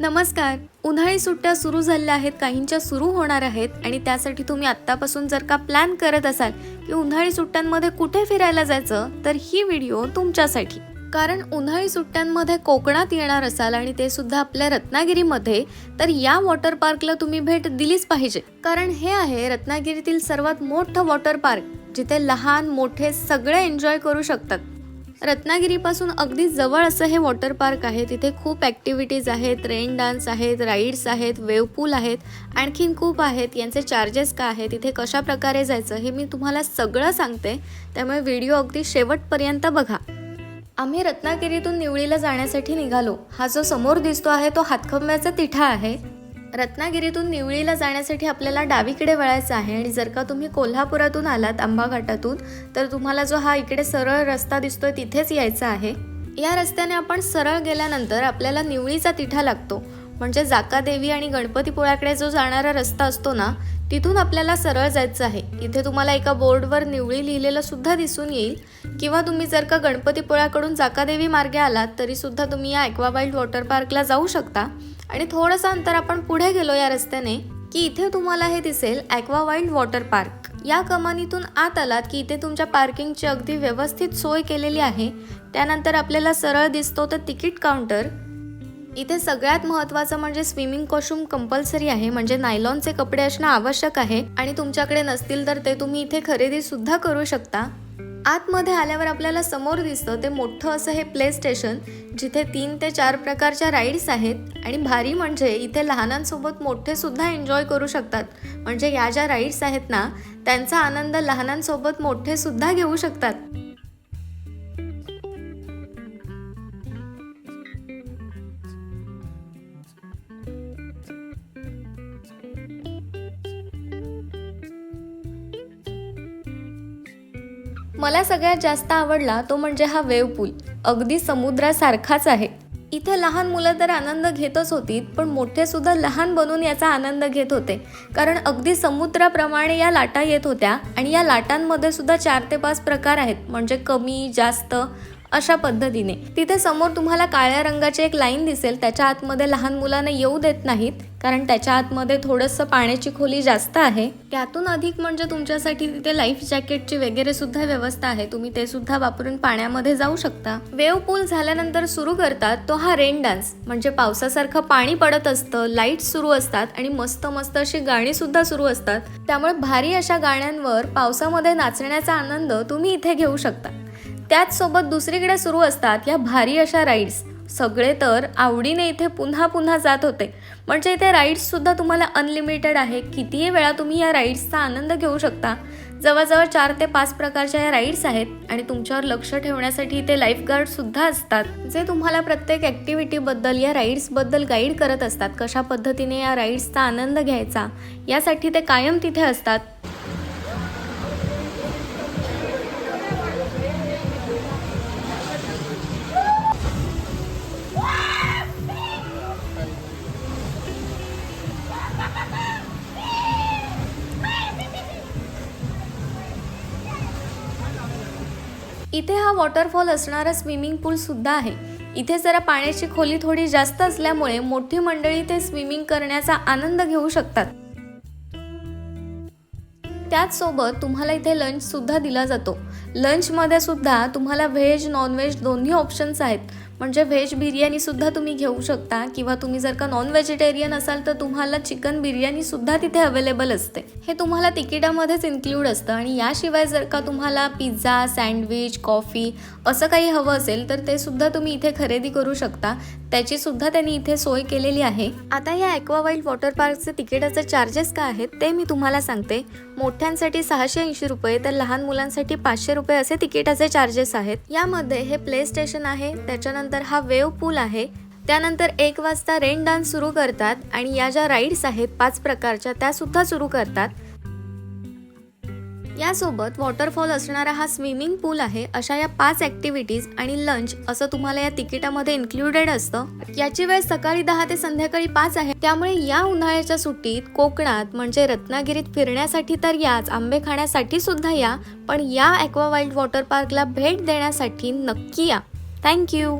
नमस्कार. उन्हाळी सुट्ट्या सुरू झालेल्या आहेत काहींच्या सुरू होणार आहेत आणि त्यासाठी तुम्ही आत्तापासून जर का प्लॅन करत असाल की उन्हाळी सुट्ट्यांमध्ये कुठे फिरायला जायचं तर ही व्हिडिओ तुमच्यासाठी. कारण उन्हाळी सुट्ट्यांमध्ये कोकणात येणार असाल आणि ते सुद्धा आपल्या रत्नागिरीमध्ये तर या वॉटर पार्कला तुम्ही भेट दिलीच पाहिजे. कारण हे आहे रत्नागिरीतील सर्वात मोठं वॉटर पार्क जिथे लहान मोठे सगळे एन्जॉय करू शकतात. रत्नागिरीपासून अगदी जवळ असं हे वॉटर पार्क आहे. तिथे खूप ॲक्टिव्हिटीज आहेत रेन डान्स आहेत राईड्स आहेत वेव पूल आहेत आणखीन खूप आहेत. यांचे चार्जेस काय आहेत तिथे कशा प्रकारे जायचं हे मी तुम्हाला सगळं सांगते. त्यामुळे व्हिडिओ अगदी शेवटपर्यंत बघा. आम्ही रत्नागिरीतून निवळीला जाण्यासाठी निघालो. हा जो समोर दिसतो आहे तो हातखंब्याचा तिठा आहे. रत्नागिरीतून निवळीला जाण्यासाठी आपल्याला डावीकडे वळायचं आहे आणि जर का तुम्ही कोल्हापुरातून आलात आंबा घाटातून तर तुम्हाला जो हा इकडे सरळ रस्ता दिसतोय तिथेच यायचा आहे. या रस्त्याने आपण सरळ गेल्यानंतर आपल्याला निवळीचा तिठा लागतो. म्हणजे जाकादेवी आणि गणपतीपुळ्याकडे जो जाणारा रस्ता असतो ना तिथून आपल्याला सरळ जायचं आहे. इथे तुम्हाला एका बोर्डवर निवळी लिहिलेलं सुद्धा दिसून येईल. किंवा तुम्ही जर का गणपतीपुळ्याकडून जाकादेवी मार्गे आलात तरीसुद्धा तुम्ही या ॲक्वाबाईल्ड वॉटर पार्कला जाऊ शकता. आणि थोडंसं अंतर आपण पुढे गेलो या रस्त्याने की इथे तुम्हाला हे दिसेल ॲक्वा वाईल्ड वॉटर पार्क या कमानीतून आत आलात की इथे तुमच्या पार्किंगची अगदी व्यवस्थित सोय केलेली आहे. त्यानंतर आपल्याला सरळ दिसतो तर तिकीट काउंटर. इथे सगळ्यात महत्त्वाचं म्हणजे स्विमिंग कॉस्ट्युम कंपल्सरी आहे म्हणजे नायलॉनचे कपडे असणं आवश्यक आहे. आणि तुमच्याकडे नसतील तर ते तुम्ही इथे खरेदी सुद्धा करू शकता. आतमध्ये आल्यावर आपल्याला समोर दिसतं ते मोठं असं हे प्ले स्टेशन जिथे तीन ते चार प्रकारच्या राईड्स आहेत. आणि भारी म्हणजे इथे लहानांसोबत मोठेसुद्धा एन्जॉय करू शकतात. म्हणजे या ज्या राईड्स आहेत ना त्यांचा आनंद लहानांसोबत मोठेसुद्धा घेऊ शकतात. मला सगळ्यात जास्त आवडला तो म्हणजे हा वेव पूल अगदी समुद्रासारखाच आहे. इथे लहान मुलं तर आनंद घेतच होती पण मोठे सुद्धा लहान बनून याचा आनंद घेत होते. कारण अगदी समुद्राप्रमाणे या लाटा येत होत्या आणि या लाटांमध्ये सुद्धा चार ते पाच प्रकार आहेत म्हणजे कमी जास्त अशा पद्धतीने. तिथे समोर तुम्हाला काळ्या रंगाची एक लाईन दिसेल त्याच्या आतमध्ये लहान मुलांना येऊ देत नाहीत. कारण त्याच्या आतमध्ये थोडंसं पाण्याची खोली जास्त आहे. त्यातून अधिक म्हणजे तुमच्यासाठी तिथे लाईफ जॅकेटची वगैरे सुद्धा व्यवस्था आहे. तुम्ही ते सुद्धा वापरून पाण्यामध्ये जाऊ शकता. वेव पूल झाल्यानंतर सुरू करतात तो हा रेन डान्स म्हणजे पावसासारखं पाणी पडत असतं लाइट सुरू असतात आणि मस्त मस्त अशी गाणी सुद्धा सुरू असतात. त्यामुळे भारी अशा गाण्यांवर पावसामध्ये नाचण्याचा आनंद तुम्ही इथे घेऊ शकता. त्याचसोबत दुसरीकडे सुरू असतात या भारी अशा राईड्स सगळे तर आवडीने इथे पुन्हा पुन्हा जात होते. म्हणजे इथे राईड्ससुद्धा तुम्हाला अनलिमिटेड आहे. कितीही वेळा तुम्ही या राईड्सचा आनंद घेऊ शकता. जवळजवळ चार ते पाच प्रकारच्या या राईड्स आहेत आणि तुमच्यावर लक्ष ठेवण्यासाठी इथे लाईफगार्डसुद्धा असतात. जे तुम्हाला प्रत्येक ॲक्टिव्हिटीबद्दल या राईड्सबद्दल गाईड करत असतात. कशा पद्धतीने या राईड्सचा आनंद घ्यायचा? यासाठी ते कायम तिथे असतात. इथे हा वॉटरफॉल असणारा स्विमिंग पूल सुद्धा आहे. इथे जरा पाण्याची खोली थोडी जास्त असल्यामुळे मोठी मंडळी ते स्विमिंग करण्याचा आनंद घेऊ शकतात. त्याचसोबत तुम्हाला इथे लंच सुद्धा दिला जातो. लंचमध्ये सुद्धा तुम्हाला व्हेज नॉनव्हेज दोन्ही ऑप्शन्स आहेत. म्हणजे व्हेज बिर्याणीसुद्धा तुम्ही घेऊ शकता किंवा तुम्ही जर का नॉन व्हेजिटेरियन असाल तर तुम्हाला चिकन बिर्याणीसुद्धा तिथे अवेलेबल असते. हे तुम्हाला तिकिटामध्येच इन्क्लूड असतं आणि याशिवाय जर का तुम्हाला पिझ्झा सँडविच कॉफी असं काही हवं असेल तर ते सुद्धा तुम्ही इथे खरेदी करू शकता. त्याची सुद्धा त्यांनी इथे सोय केलेली आहे. आता या ॲक्वा वाईल्ड वॉटर पार्कचे तिकिटाचे चार्जेस काय आहेत ते मी तुम्हाला सांगते. मोठ्यांसाठी सहाशे ऐंशी रुपये तर लहान मुलांसाठी पाचशे रुपये असे तिकिटाचे चार्जेस आहेत. यामध्ये हे प्ले स्टेशन आहे त्याच्यानंतर हा वेव पूल आहे. त्यानंतर एक वाजता रेन डान्स सुरू करतात आणि या ज्या राईड्स आहेत पाच प्रकारच्या त्या सुद्धा सुरू करतात. यासोबत वॉटरफॉल असणारा हा स्विमिंग पूल आहे. अशा या पाच ॲक्टिव्हिटीज आणि लंच असं तुम्हाला या तिकिटामध्ये इन्क्लुडेड असतं. याची वेळ सकाळी दहा ते संध्याकाळी पाच आहे. त्यामुळे या उन्हाळ्याच्या सुट्टीत कोकणात म्हणजे रत्नागिरीत फिरण्यासाठी तर याच आंबे खाण्यासाठी सुद्धा या पण या ॲक्वा वाईल्ड वॉटर पार्कला भेट देण्यासाठी नक्की या. थँक्यू